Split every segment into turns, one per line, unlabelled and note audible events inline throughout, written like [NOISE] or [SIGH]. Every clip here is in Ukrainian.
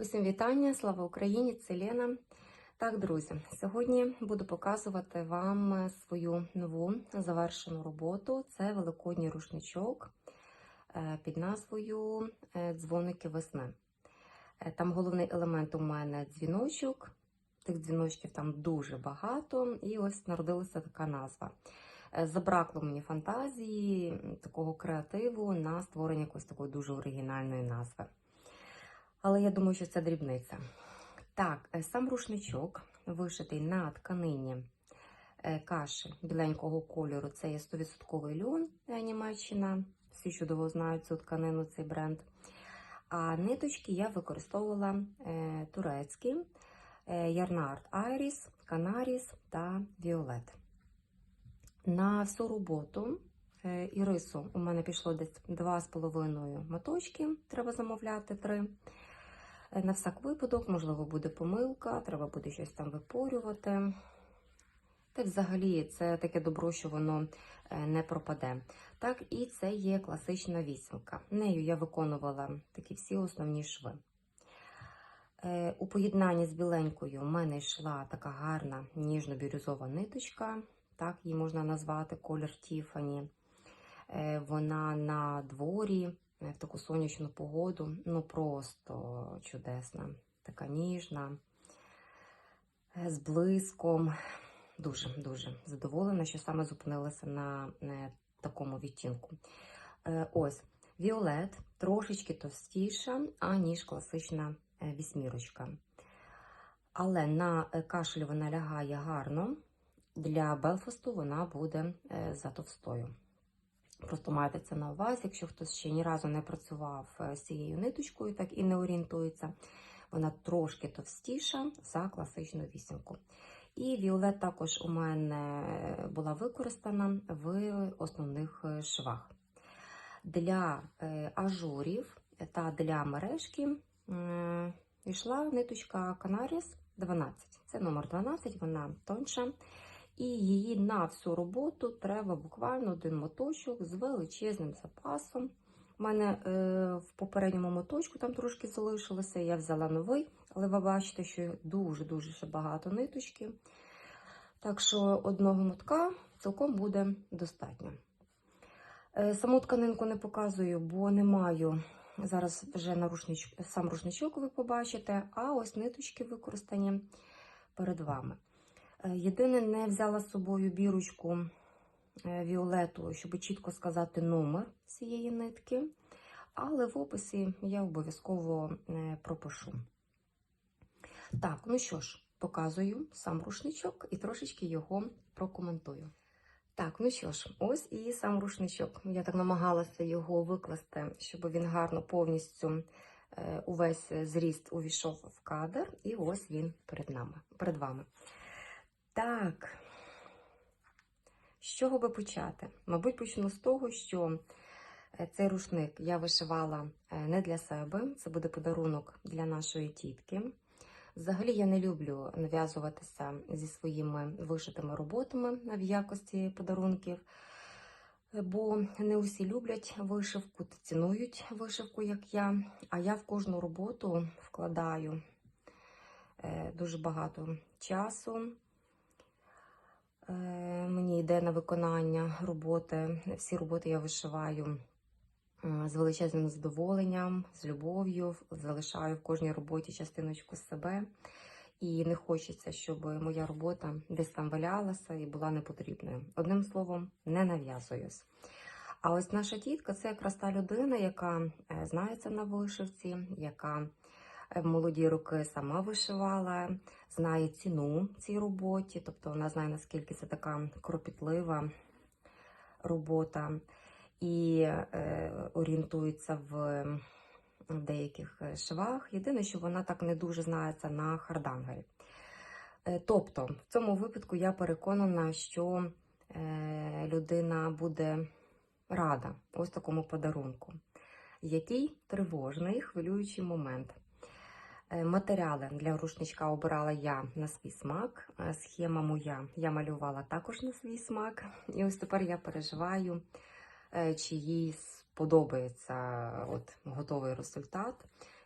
Усім вітання, слава Україні! Це Лена. Так, друзі, сьогодні буду показувати вам свою нову завершену роботу. Це великодній рушничок е, під назвою е, Дзвоники весни. Е, Там головний елемент у мене дзвіночок. Тих дзвіночків там дуже багато, і ось народилася така назва. Забракло мені фантазії, такого креативу на створення якоїсь такої дуже оригінальної назви. Але я думаю, що це дрібниця. Так, е, сам рушничок вишитий на тканині е, каші біленького кольору. Це є 100% льон е, Німеччина. Всі чудово знають цю тканину, цей бренд. А ниточки я використовувала турецькі Ярнард Айріс, Канаріс та Віолет. На всю роботу і рису у мене пішло десь 2,5 моточки, треба замовляти 3. На всяк випадок, можливо, буде помилка, треба буде щось там випорювати. Та взагалі це таке добро, що воно е, не пропаде. Так, і це є класична вісімка. Нею я виконувала такі всі основні шви. Е, У поєднанні з біленькою у мене йшла така гарна ніжно-бірюзова ниточка, так її можна назвати колір Тіфані. Е, Вона на дворі, е, в таку сонячну погоду, ну просто чудесна, така ніжна, е, з блиском. Дуже-дуже задоволена, що саме зупинилася на е, такому відтінку. Е, Ось, Віолет трошечки товстіша, аніж класична е, вісьмірочка. Але на е, кашель вона лягає гарно. Для Белфасту вона буде е, за товстою. Просто майте це на увазі, якщо хтось ще ні разу не працював е, з цією ниточкою, так і не орієнтується, вона трошки товстіша за класичну вісімку. І Віолет також у мене була використана в основних е, швах. Для е, ажурів та для мережки е, йшла ниточка Canaris 12. Це номер 12, вона тонша. І її на всю роботу треба буквально один моточок з величезним запасом. У мене е, в попередньому моточку там трошки залишилося, я взяла новий, але ви бачите, що дуже-дуже багато ниточки. Так що одного мотка цілком буде достатньо. Е, саму тканинку не показую, бо не маю. Зараз вже на рушнич... сам рушничок ви побачите, а ось ниточки використані перед вами. Е, Єдине, не взяла з собою бірочку е, Віолету, щоб чітко сказати номер цієї нитки, але в описі я обов'язково е, пропишу. Так, ну що ж, показую сам рушничок і трошечки його прокоментую. Так, ну що ж, ось і сам рушничок. Я так намагалася його викласти, щоб він гарно повністю увесь зріст увійшов в кадр, і ось він перед нами, перед вами. Так, з чого би почати? Мабуть, почну з того, що е, цей рушник я вишивала е, не для себе, це буде подарунок для нашої тітки. Взагалі я не люблю нав'язуватися зі своїми вишитими роботами в якості подарунків, бо не усі люблять вишивку цінують вишивку, як я. А я в кожну роботу вкладаю е, дуже багато часу. Е, Мені йде на виконання роботи. Всі роботи я вишиваю з величезним задоволенням, з любов'ю, залишаю в кожній роботі частиночку себе. І не хочеться, щоб моя робота десь там валялася і була непотрібною. Одним словом, не нав'язуюсь. А ось наша тітка це якраз та людина, яка е, знається на вишивці, яка е, молоді роки сама вишивала, знає ціну цій роботі, тобто вона знає, наскільки це така кропітлива робота і е, орієнтується в деяких е, швах. Єдине, що вона так не дуже знається на хардангері. Е, Тобто, в цьому випадку я переконана, що е, людина буде рада ось такому подарунку. Який тривожний, хвилюючий момент. Е, Матеріали для рушничка обирала я на свій смак. Е, Схема моя я малювала також на свій смак. І ось тепер я переживаю, е, чи їй сподобається от, готовий результат.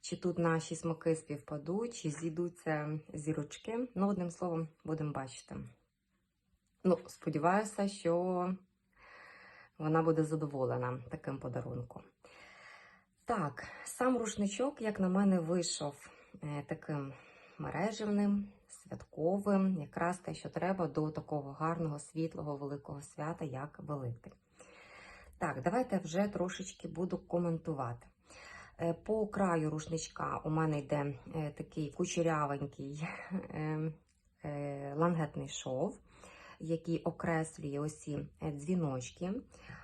чи тут наші смаки співпадуть, чи зійдуться зірочки. Ну, одним словом, будемо бачити. Ну, сподіваюся, що вона буде задоволена таким подарунком. Так, сам рушничок, як на мене, вийшов таким мережевним, святковим, якраз те, що треба до такого гарного, світлого, великого свята, як Великдень. Так, давайте вже трошечки буду коментувати. Е, По краю рушничка у мене йде е, такий кучерявенький [LAUGHS] е, е, лангетний шов, який окреслює осі дзвіночки.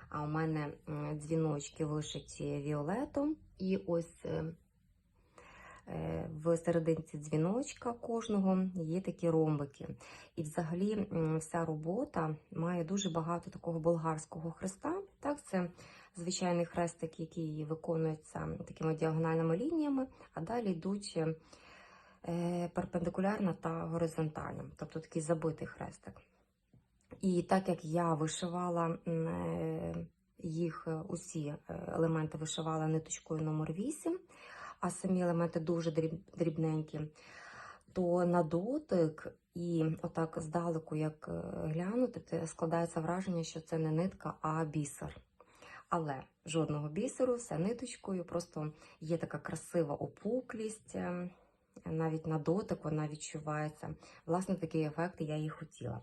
А у мене дзвіночки вишиті віолетом, і ось е, е, в серединці дзвіночка кожного є такі ромбики. І взагалі вся робота має дуже багато такого болгарського хреста. Так, це звичайний хрестик, який виконується такими діагональними лініями, а далі йдуть е, перпендикулярно та горизонтально, тобто такий забитий хрестик. І так як я вишивала е, їх е, усі е, елементи вишивала ниточкою номер 8, а самі елементи дуже дрібненькі, то на дотик і отак здалеку, як е, глянути, складається враження, що це не нитка, а бісер. Але жодного бісеру, все ниточкою, просто є така красива опуклість, е, навіть на дотик вона відчувається. Власне, такий ефект я і хотіла.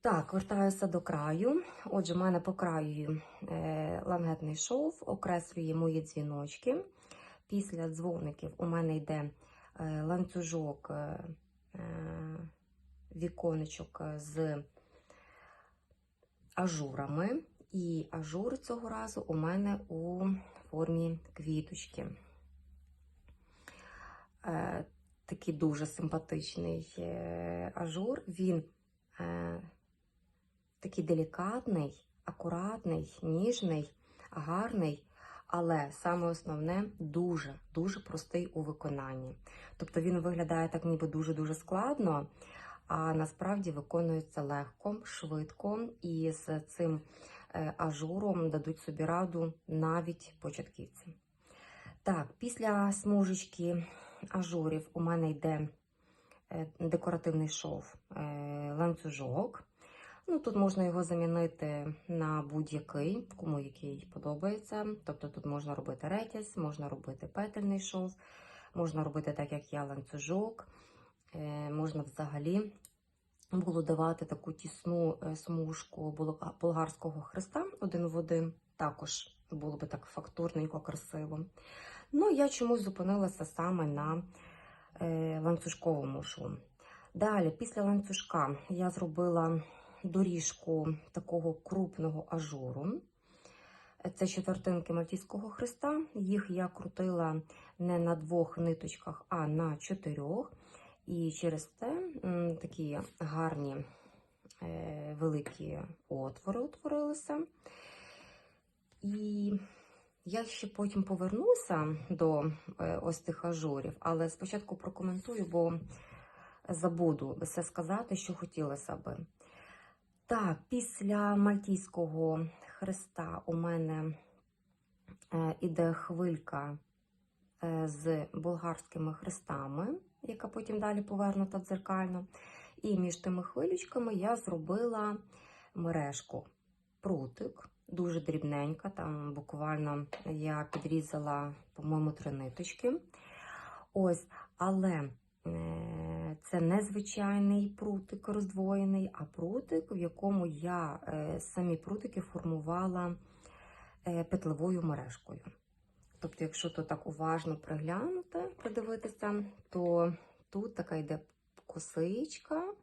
Так, вертаюся до краю. Отже, в мене по краю е, лангетний шов, окреслює мої дзвіночки. Після дзвоників у мене йде е, ланцюжок е, е, віконечок з ажурами. І ажур цього разу у мене у формі квіточки. Такий дуже симпатичний ажур. Він такий делікатний, акуратний, ніжний, гарний, але саме основне дуже дуже простий у виконанні. Тобто він виглядає так, ніби дуже-дуже складно, а насправді виконується легко, швидко, і з цим е, ажуром дадуть собі раду навіть початківці. Так, після смужечки ажурів у мене йде е, декоративний шов е, ланцюжок. Ну, тут можна його замінити на будь-який, кому який подобається. Тобто тут можна робити ретязь, можна робити петельний шов, можна робити так, як я ланцюжок. Е, можна взагалі було давати таку тісну е, смужку болгарського хреста один в один. Також було би так фактурненько, красиво. Ну, я чомусь зупинилася саме на е, ланцюжковому шву. Далі, після ланцюжка, я зробила доріжку такого крупного ажуру. Це четвертинки Мальтійського хреста. Їх я крутила не на двох ниточках, а на чотирьох. І через те такі гарні е, великі отвори утворилися. І я ще потім повернуся до е, ось цих ажурів, але спочатку прокоментую, бо забуду все сказати, що хотілося би. Так, після мальтійського хреста у мене е, іде хвилька е, з болгарськими хрестами, яка потім далі повернута дзеркально. І між тими хвилючками я зробила мережку, прутик, дуже дрібненька. Там буквально я підрізала, по-моєму, три ниточки. Ось, але е, це не звичайний прутик роздвоєний, а прутик, в якому я е, самі прутики формувала е, петлевою мережкою. Тобто, якщо то так уважно приглянути, придивитися, то тут така йде косичка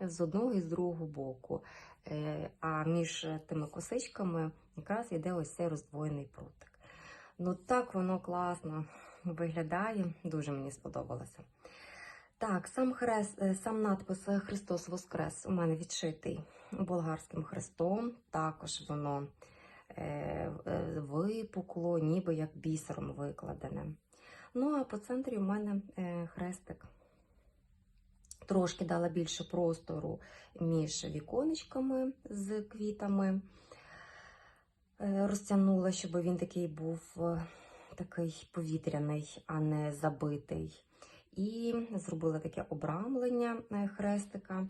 з одного і з другого боку. Е, А між тими косичками якраз йде ось цей роздвоєний прутик. Ну так воно класно виглядає, дуже мені сподобалося. Так, сам хрест, е, сам надпис Христос Воскрес у мене відшитий болгарським хрестом. Також воно е, е, випукло, ніби як бісером викладене. Ну, а по центрі у мене е, хрестик. Трошки дала більше простору між віконечками з квітами. Е, Розтягнула, щоб він такий був е, такий повітряний, а не забитий. І зробила таке обрамлення е, хрестика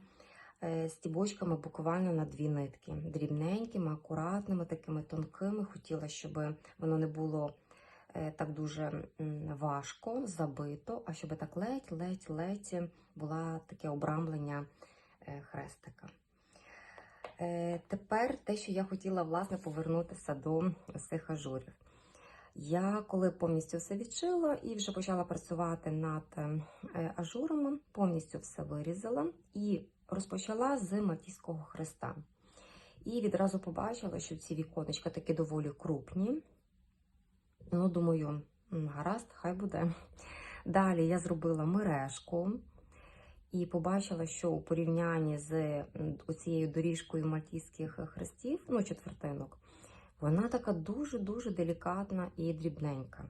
е, стібочками буквально на дві нитки. Дрібненькими, акуратними, такими тонкими. Хотіла, щоб воно не було е, так дуже важко, забито, а щоб так ледь-ледь-ледь була таке обрамлення хрестика. Тепер те, що я хотіла власне повернутися до цих ажурів. Я коли повністю все відшила і вже почала працювати над е, ажурами, повністю все вирізала і розпочала з Матійського хреста. І відразу побачила, що ці віконечка такі доволі крупні. Ну, думаю, гаразд, хай буде. Далі я зробила мережку і побачила, що у порівнянні з оцією доріжкою мальтійських хрестів, ну, четвертинок, вона така дуже-дуже делікатна і дрібненька.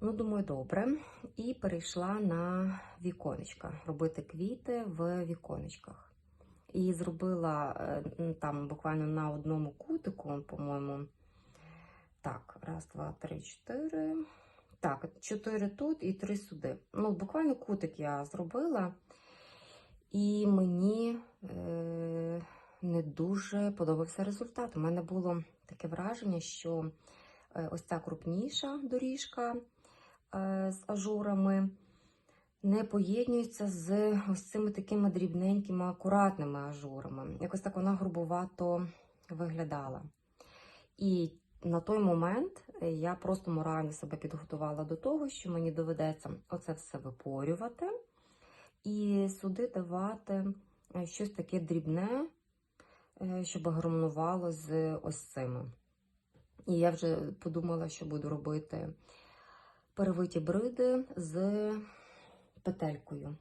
Ну, думаю, добре. І перейшла на віконечка, робити квіти в віконечках. І зробила е, там буквально на одному кутику, по-моєму. Так, раз, два, три, чотири. Так, чотири тут і три сюди. Ну, буквально кутик я зробила, і мені е, не дуже подобався результат. У мене було таке враження, що е, ось ця крупніша доріжка е, з ажурами не поєднується з ось цими такими дрібненькими, акуратними ажурами. Якось так вона грубувато виглядала. І на той момент я просто морально себе підготувала до того, що мені доведеться оце все випорювати і сюди давати е, щось таке дрібне, щоб гармонувало з ось цими. І я вже подумала, що буду робити перевиті бриди з петелькою.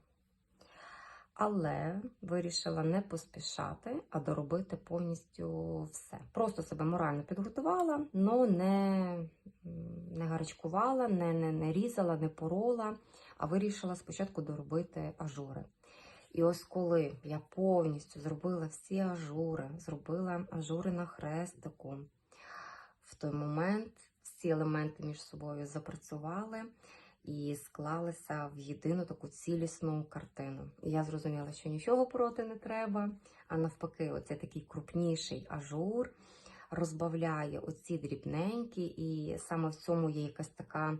Але вирішила не поспішати, а доробити повністю все. Просто себе морально підготувала, але не, не гарячкувала, не, не, не різала, не порола, а вирішила спочатку доробити ажури. І ось коли я повністю зробила всі ажури, зробила ажури на хрестику, в той момент всі елементи між собою запрацювали і склалися в єдину таку цілісну картину. І я зрозуміла, що нічого проти не треба, а навпаки, оцей такий крупніший ажур розбавляє оці дрібненькі, і саме в цьому є якась така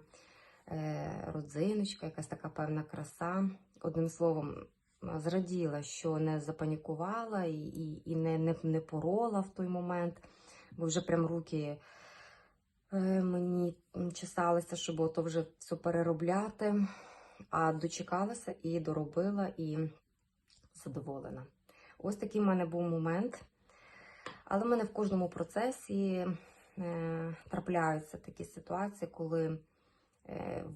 е, родзиночка, якась така певна краса. Одним словом, зраділа, що не запанікувала і, і, і не, не, не порола в той момент, бо вже прям руки. Е, Мені чесалося, щоб ото вже все переробляти, а дочекалася і доробила, і задоволена. Ось такий в мене був момент. Але в мене в кожному процесі е, трапляються такі ситуації, коли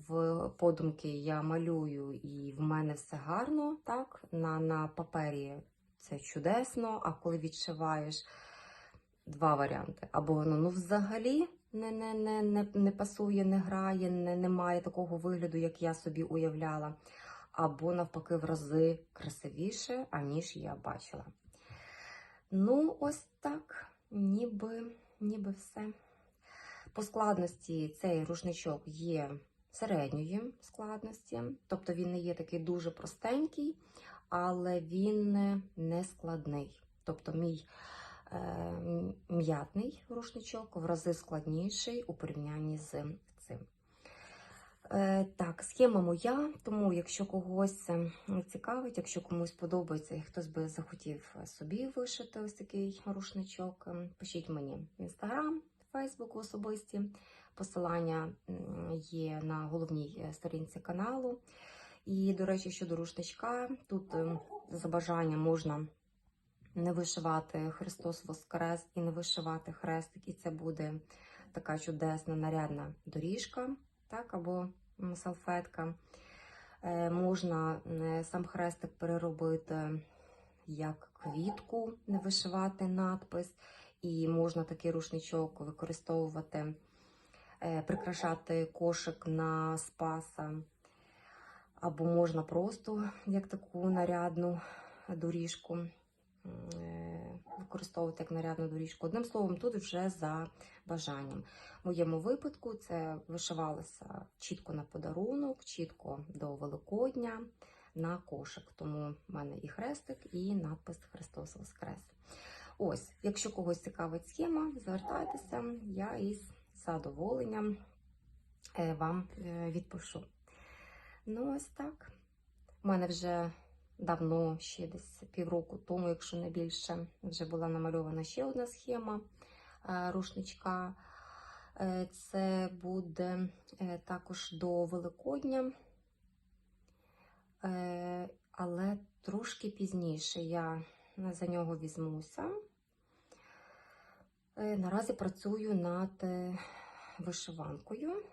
в подумки я малюю і в мене все гарно, так, на, на папері це чудесно, а коли відшиваєш два варіанти. Або воно ну взагалі не, не, не, не, не пасує, не грає, не, не має такого вигляду, як я собі уявляла. Або навпаки, в рази красивіше, аніж я бачила. Ну, ось так, ніби, ніби все. По складності цей рушничок є середньої складності, тобто він не є такий дуже простенький, але він не складний. Тобто, мій е, м'ятний рушничок в рази складніший у порівнянні з цим. Е, так, схема моя, тому якщо когось е, цікавить, якщо комусь подобається і хтось би захотів собі вишити ось такий рушничок, е, пишіть мені в інстаграм, фейсбук особисті. Посилання є на головній е, сторінці каналу. І, до речі, щодо рушничка, тут е, за бажанням можна не вишивати Христос Воскрес і не вишивати хрестик, і це буде така чудесна нарядна доріжка, так, або салфетка. Е, можна е, сам хрестик переробити як квітку, не вишивати надпис, і можна такий рушничок використовувати, е, прикрашати кошик на спаса. Або можна просто як таку нарядну доріжку е, використовувати як нарядну доріжку. Одним словом, тут вже за бажанням. В моєму випадку це вишивалося чітко на подарунок, чітко до Великодня на кошик. Тому в мене і хрестик, і надпис Христос Воскрес. Ось, якщо когось цікавить схема, звертайтеся, я із задоволенням е, вам е, відпишу. Ну, ось так. У мене вже давно, ще десь півроку тому, якщо не більше, вже була намальована ще одна схема е, рушничка. Це буде також до Великодня, але трошки пізніше я за нього візьмуся. Е, Наразі працюю над е, вишиванкою,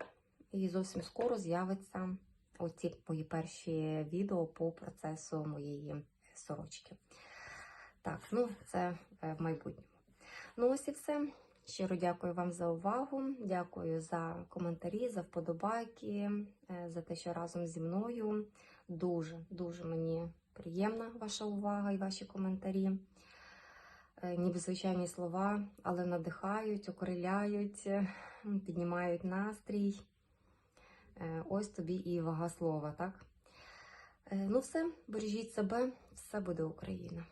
і зовсім скоро з'явиться оці мої перші відео по процесу моєї сорочки. Так, ну це е, в майбутньому. Ну, ось і все. Щиро дякую вам за увагу. Дякую за коментарі, за вподобайки, за те, що разом зі мною. Дуже, дуже мені приємна ваша увага і ваші коментарі. Е, Ніби звичайні слова, але надихають, окриляють, піднімають настрій. Е, Ось тобі і вага слова, так? Е, Ну все, бережіть себе, все буде Україна.